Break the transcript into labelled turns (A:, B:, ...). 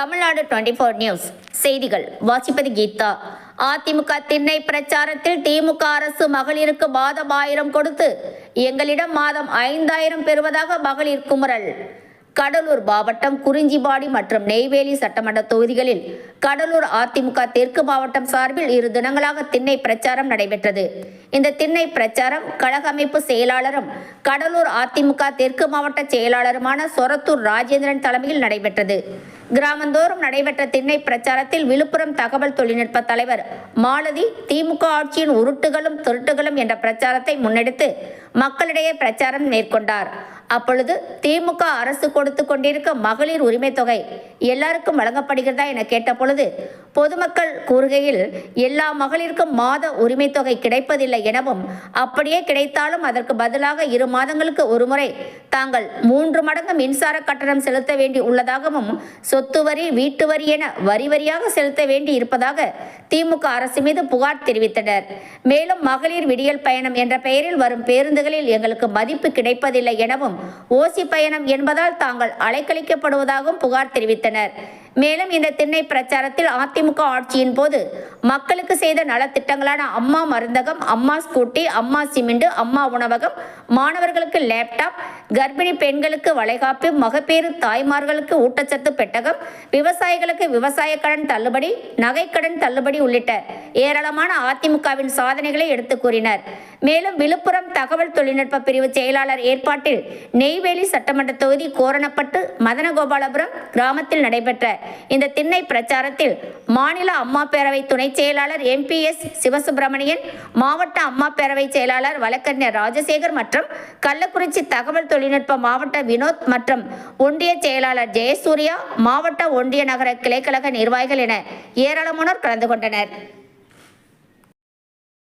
A: Tamil Nadu twenty four news. செய்திகள். வாசிப்பது கீதா. அதிமுக திண்ணை பிரச்சாரத்தில் திமுக அரசு மகளிருக்கு மாதம் ஆயிரம் கொடுத்து எங்களிடம் மாதம் ஐந்தாயிரம் பெறுவதாக மகளிர் குமுறல் கடலூர் மாவட்டம் குறிஞ்சிபாடி மற்றும் நெய்வேலி சட்டமன்ற தொகுதிகளில் கடலூர் அதிமுக தெற்கு மாவட்டம் சார்பில் இரு தினங்களாக திண்ணை பிரச்சாரம் நடைபெற்றது. இந்த திண்ணை பிரச்சாரம் கழக அமைப்பு செயலாளரும் கடலூர் அதிமுக தெற்கு மாவட்ட செயலாளருமான சொரத்தூர் ராஜேந்திரன் தலைமையில் நடைபெற்றது. கிராமந்தோறும் நடைபெற்ற திண்ணை பிரச்சாரத்தில் விழுப்புரம் தகவல் தொழில்நுட்ப தலைவர் மாலதி திமுக ஆட்சியின் உருட்டுகளும் திருட்டுகளும் என்ற பிரச்சாரத்தை முன்னெடுத்து மக்களிடையே பிரச்சாரம் மேற்கொண்டார். அப்பொழுது திமுக அரசு கொடுத்து கொண்டிருக்க மகளிர் உரிமை தொகை எல்லாருக்கும் வழங்கப்படுகிறதா என கேட்டபொழுது பொதுமக்கள் கூறுகையில் எல்லா மகளிருக்கும் மாத உரிமை தொகை கிடைப்பதில்லை எனவும் அப்படியே கிடைத்தாலும் அதற்கு பதிலாக இரு மாதங்களுக்கு ஒருமுறை தாங்கள் மூன்று மடங்கு மின்சார கட்டணம் செலுத்த வேண்டி உள்ளதாகவும் சொத்து வரி வீட்டு வரி என வரி வரியாக செலுத்த வேண்டி இருப்பதாக திமுக அரசு மீது புகார் தெரிவித்தனர். மேலும் மகளிர் விடியல் பயணம் என்ற பெயரில் வரும் பேருந்துகளில் எங்களுக்கு மதிப்பு கிடைப்பதில்லை எனவும் ஓசி பயணம் என்பதால் தாங்கள் அலைக்கழிக்கப்படுவதாகவும் புகார் தெரிவித்தனர். மேலும் இந்த திண்ணை பிரச்சாரத்தில் அதிமுக ஆட்சியின் போது மக்களுக்கு செய்த நலத்திட்டங்களான அம்மா மருந்தகம் அம்மா ஸ்கூட்டி அம்மா சிமெண்ட் அம்மா உணவகம் மாணவர்களுக்கு லேப்டாப் கர்ப்பிணி பெண்களுக்கு வளைகாப்பு மகப்பேறு தாய்மார்களுக்கு ஊட்டச்சத்து பெட்டகம் விவசாயிகளுக்கு விவசாய கடன் தள்ளுபடி நகைக்கடன் தள்ளுபடி உள்ளிட்ட ஏராளமான அதிமுகவின் சாதனைகளை எடுத்து கூறினர். மேலும் விழுப்புரம் தகவல் தொழில்நுட்ப பிரிவு செயலாளர் ஏற்பாட்டில் நெய்வேலி சட்டமன்ற தொகுதி கோரணப்பட்டு மதனகோபாலபுரம் கிராமத்தில் நடைபெற்ற இந்த திண்ணை பிரச்சாரத்தில் மாநில அம்மா பேரவை துணை செயலாளர் எம்பிஎஸ் சிவசுப்பிரமணியன் மாவட்ட அம்மா பேரவை செயலாளர் வழக்கறிஞர் ராஜசேகர் மற்றும் கள்ளக்குறிச்சி தகவல் தொழில்நுட்ப மாவட்ட வினோத் மற்றும் ஒன்றிய செயலாளர் ஜெயசூர்யா மாவட்ட ஒன்றிய நகர கிளைக்கழக நிர்வாகிகள் என ஏராளமானோர் கலந்து கொண்டனர்.